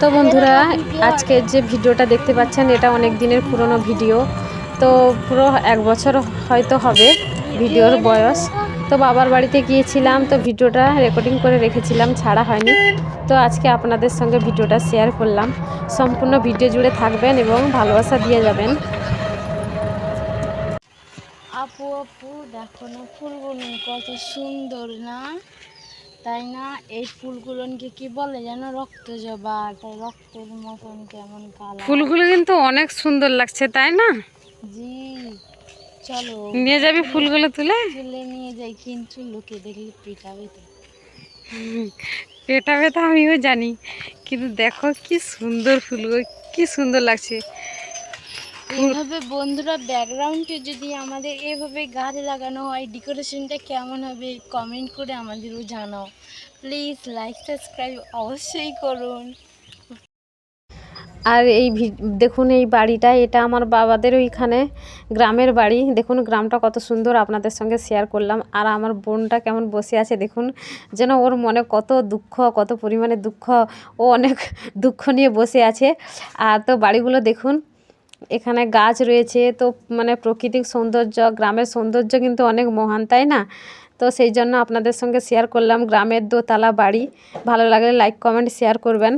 তো বন্ধুরা, আজকে যে ভিডিওটা দেখতে পাচ্ছেন, এটা অনেক দিনের পুরনো ভিডিও। তো পুরো এক বছর হয়তো হবে ভিডিওর বয়স। তো বাবার বাড়িতে গিয়েছিলাম, তো ভিডিওটা রেকর্ডিং করে রেখেছিলাম, ছাড়া হয়নি। তো আজকে আপনাদের সঙ্গে ভিডিওটা শেয়ার করলাম। সম্পূর্ণ ভিডিও জুড়ে থাকবেন এবং ভালোবাসা দিয়ে যাবেন। আপু আপু, দেখো না, ফুলগুলো কত সুন্দর না? তাই না? এই ফুলগুলোকে কি বলে যেন? রক্ত জবা তাই রক্তের মতন কেমন কালার। ফুলগুলো কিন্তু অনেক সুন্দর লাগছে তাই না? জি চলো। নিয়ে যাবি ফুলগুলো তুলে? তুলে নিয়ে যাই কিন্তু লোকে দেখলে পিটাবে তো পেটা ব্যথা আমিও জানি কিন্তু দেখো কি সুন্দর ফুলগুলো কি সুন্দর লাগছে। এইভাবে বন্ধুরা ব্যাকগ্রাউন্ডে যদি আমাদের এভাবে গাছ লাগানো হয়, ডেকোরেশনটা কেমন হবে কমেন্ট করে আমাদেরও জানাও। প্লিজ লাইক, সাবস্ক্রাইব অবশ্যই করুন। আর এই দেখুন এই বাড়িটা, এটা আমার বাবাদের ওইখানে গ্রামের বাড়ি। দেখুন গ্রামটা কত সুন্দর, আপনাদের সঙ্গে শেয়ার করলাম। আর আমার বোনটা কেমন বসে আছে, দেখুন যেন ওর মনে কত দুঃখ, কত পরিমাণে দুঃখ, ও অনেক দুঃখ নিয়ে বসে আছে। আর তো বাড়িগুলো দেখুন এখানে গাছ রয়েছে, তো মানে প্রকৃতিক সৌন্দর্য, গ্রামের সৌন্দর্য কিন্তু অনেক মহান, তাই না? তো সেই জন্য আপনাদের সঙ্গে শেয়ার করলাম গ্রামের দোতলা বাড়ি। ভালো লাগলে লাইক কমেন্ট শেয়ার করবেন।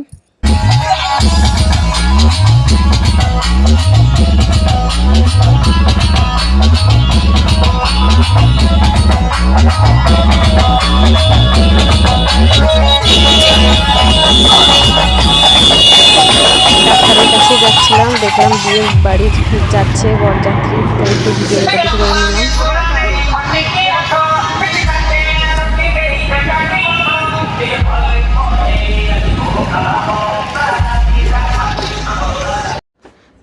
দেখলাম বিয়ে বাড়ি যাচ্ছে বরযাত্রী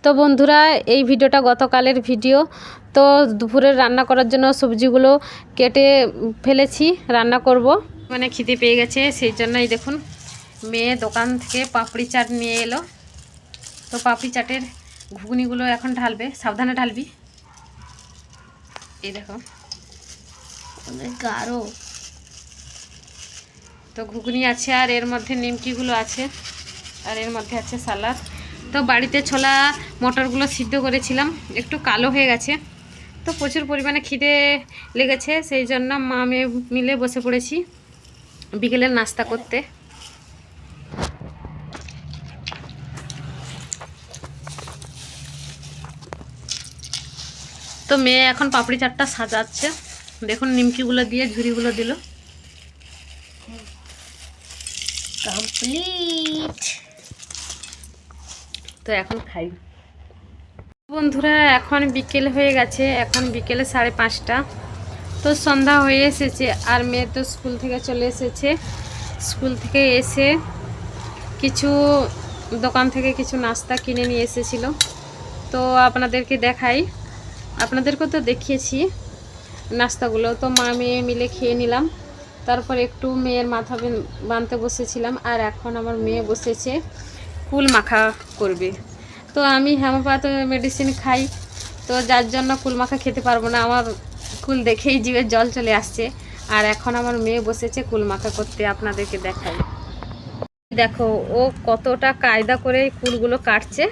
তো বন্ধুরা, এই ভিডিওটা গতকালের ভিডিও। তো দুপুরের রান্না করার জন্য সবজিগুলো কেটে ফেলেছি, রান্না করব। মানে খিদে পেয়ে গেছে, সেই জন্যই দেখুন, মেয়ে দোকান থেকে পাপড়ি চাট নিয়ে এলো। তো পাপড়ি চাটের ঘুগনিগুলো এখন ঢালবে সাবধানে ঢালবি। এই দেখো। অনেক গাঢ়। তো ঘুগনি আছে আর এর মধ্যে নিমকিগুলো আছে আর এর মধ্যে আছে সালাদ। তো বাড়িতে ছোলা মটরগুলো সিদ্ধ করেছিলাম একটু কালো হয়ে গেছে। তো প্রচুর পরিমাণে খিদে লেগেছে সেই জন্য মা মেয়ে মিলে বসে পড়েছি বিকেলের নাস্তা করতে। তো মেয়ে এখন পাপড়ি চাটটা সাজাচ্ছে। দেখুন নিমকিগুলো দিয়ে ঝুড়িগুলো দিল। কমপ্লিট। তো এখন খাই। বন্ধুরা, এখন বিকেল হয়ে গেছে। এখন বিকেলে সাড়ে পাঁচটা। তো সন্ধ্যা হয়ে এসেছে আর মেয়ে তো স্কুল থেকে চলে এসেছে। স্কুল থেকে এসে কিছু দোকান থেকে কিছু নাস্তা কিনে নিয়ে এসেছিল। তো আপনাদেরকে দেখাই। আপনাদেরকেও তো দেখিয়েছি নাস্তাগুলো। তো মা মেয়ে মিলে খেয়ে নিলাম। তারপর একটু মেয়ের মাথা বাঁধতে বসেছিলাম আর এখন আমার মেয়ে বসেছে কুল মাখা করবে। তো আমি হেমোপাত মেডিসিন খাই। তো যার জন্য কুল মাখা খেতে পারব না, আমার কুল দেখেই জীবের জল চলে আসছে। আর এখন আমার মেয়ে বসেছে কুল মাখা করতে, আপনাদেরকে দেখাই। দেখো, ও কতটা কায়দা করে কুলগুলো কাটছে।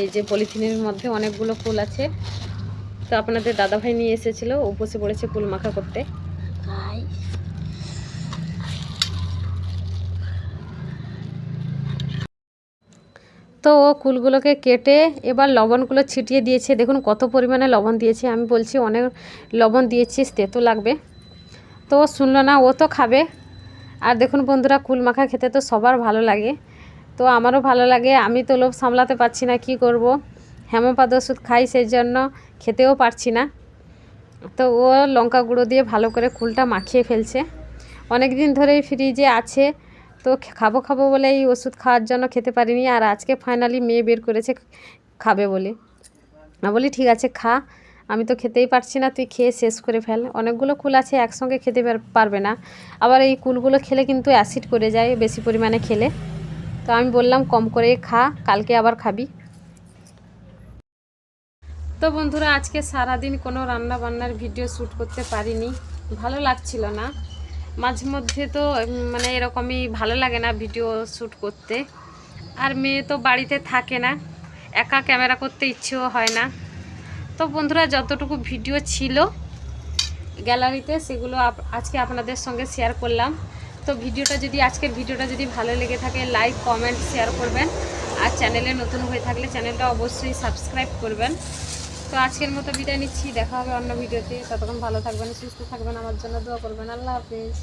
এই যে পলিথিনের মধ্যে অনেকগুলো কুল আছে। তো আপনাদের দাদাভাই নিয়ে এসেছিল, ও বসে পড়েছে কুল মাখা করতে। তো ও কুলগুলোকে কেটে এবার লবণগুলো ছিটিয়ে দিয়েছে। দেখুন কত পরিমাণে লবণ দিয়েছে, আমি বলছি অনেক লবণ দিয়েছিস তেতো লাগবে। তো শুনলো না, ও তো খাবে। আর দেখুন বন্ধুরা, কুল মাখা খেতে তো সবার ভালো লাগে। তো আমারও ভালো লাগে। আমি তো লোভ সামলাতে পারছি না, কি করব? হেমপাদ ওষুধ খাই সেই জন্য খেতেও পারছি না। তো ও লঙ্কা গুঁড়ো দিয়ে ভালো করে কুলটা মাখিয়ে ফেলছে। অনেক দিন ধরেই ফ্রিজে আছে, তো খাব খাব বলে এই ওষুধ খাওয়ার জন্য খেতে পারিনি। আর আজকে ফাইনালি মেয়ে বের করেছে, খাবে বলে। না বলি, ঠিক আছে, খা। আমি তো খেতেই পারছি না, তুই খেয়ে শেষ করে ফেল। অনেকগুলো কুল আছে, একসঙ্গে খেতে পার- পারবে না। আবার এই কুলগুলো খেলে কিন্তু অ্যাসিড করে যায়, বেশি পরিমাণে খেলে। তো আমি বললাম, কম করে খা, কালকে আবার খাবি। তো বন্ধুরা, আজকে সারাদিন কোনো রান্না বান্নার ভিডিও শ্যুট করতে পারিনি। ভালো লাগছিল না। মাঝে মধ্যে তো মানে এরকমই ভালো লাগে না ভিডিও শ্যুট করতে। আর মেয়ে তো বাড়িতে থাকে না, একা ক্যামেরা করতে ইচ্ছেও হয় না। তো বন্ধুরা, যতটুকু ভিডিও ছিল গ্যালারিতে, সেগুলো আজকে আপনাদের সঙ্গে শেয়ার করলাম। তো ভিডিওটা যদি, আজকের ভিডিওটা যদি ভালো লেগে থাকে লাইক কমেন্ট শেয়ার করবেন। আর চ্যানেলে নতুন হয়ে থাকলে চ্যানেলটা অবশ্যই সাবস্ক্রাইব করবেন। তো আজকের মতো বিদায় নিচ্ছি, দেখা হবে অন্য ভিডিওতে। ততক্ষণ ভালো থাকবেন, সুস্থ থাকবেন, আমার জন্য দোয়া করবেন। আল্লাহ হাফিজ।